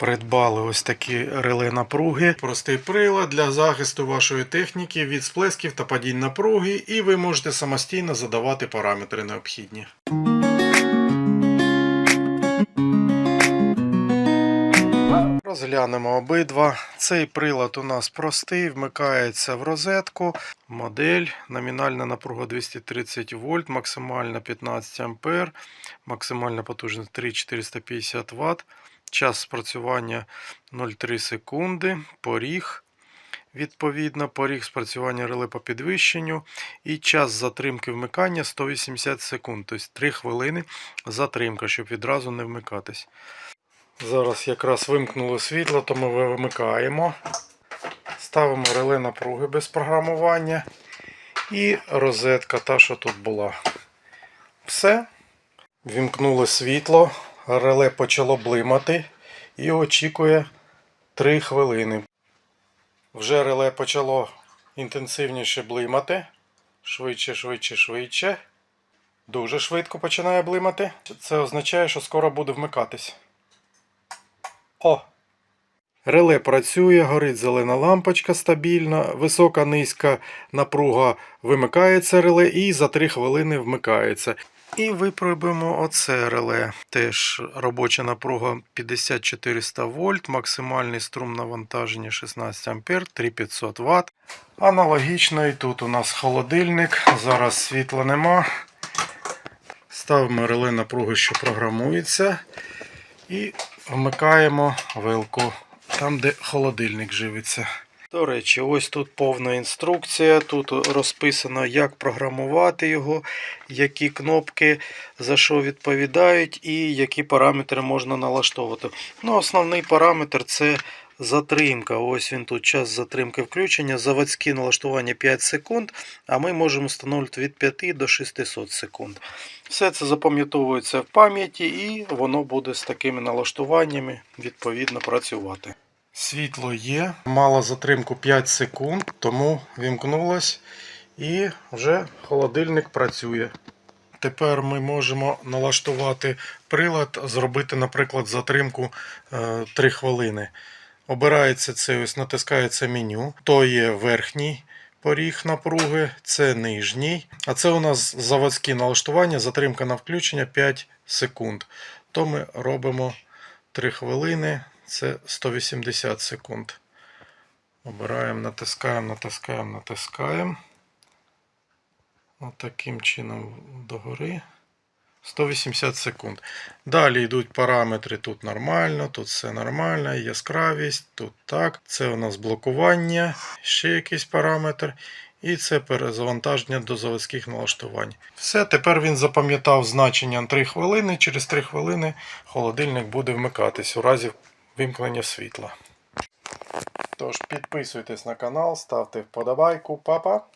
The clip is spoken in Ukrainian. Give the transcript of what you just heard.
Придбали ось такі реле напруги. Простий прилад для захисту вашої техніки від сплесків та падінь напруги, і ви можете самостійно задавати параметри необхідні. Розглянемо обидва. Цей прилад у нас простий, вмикається в розетку. Модель, номінальна напруга 230 вольт, максимальна 15 ампер, максимальна потужність 3450 Вт. Час спрацювання 0,3 секунди, поріг. Відповідно, поріг спрацювання реле по підвищенню і час затримки вмикання 180 секунд, тобто 3 хвилини затримка, щоб відразу не вмикатись. Зараз якраз вимкнуло світло, тому ми вимикаємо. Ставимо реле напруги без програмування. І розетка та, що тут була. Все. Вімкнуло світло, реле почало блимати і очікує 3 хвилини. Вже реле почало інтенсивніше блимати. Швидше, швидше, швидше. Дуже швидко починає блимати. Це означає, що скоро буде вмикатись. О! Реле працює, горить зелена лампочка стабільна, висока низька напруга вимикається реле і за 3 хвилини вмикається. І випробуємо оце реле. Теж робоча напруга 5400 вольт, максимальний струм навантаження 16 ампер, 3500 Вт. Аналогічно і тут у нас холодильник. Зараз світла нема. Ставимо реле напруги, що програмується. І вмикаємо вилку там, де холодильник живиться. До речі, ось тут повна інструкція. Тут розписано, як програмувати його, які кнопки за що відповідають і які параметри можна налаштовувати. Ну, Основний параметр це затримка. Ось він тут час затримки включення. Заводські налаштування 5 секунд, а ми можемо встановити від 5 до 600 секунд. Все це запам'ятовується в пам'яті і воно буде з такими налаштуваннями відповідно працювати. Світло є, мало затримку 5 секунд, тому вімкнулось і вже холодильник працює. Тепер ми можемо налаштувати прилад, зробити, наприклад, затримку е, 3 хвилини. Обирається це, ось натискається меню, то є верхній поріг напруги, це нижній. А це у нас заводські налаштування, затримка на включення 5 секунд. То ми робимо 3 хвилини, це 180 секунд. Обираємо, натискаємо, натискаємо, натискаємо. Отаким чином догори. 180 секунд. Далі йдуть параметри. Тут нормально, тут все нормально, яскравість, тут так. Це у нас блокування, ще якийсь параметр. І це перезавантаження до заводських налаштувань. Все, тепер він запам'ятав значення 3 хвилини. Через 3 хвилини холодильник буде вмикатись у разі вимкнення світла. Тож підписуйтесь на канал, ставте вподобайку, папа.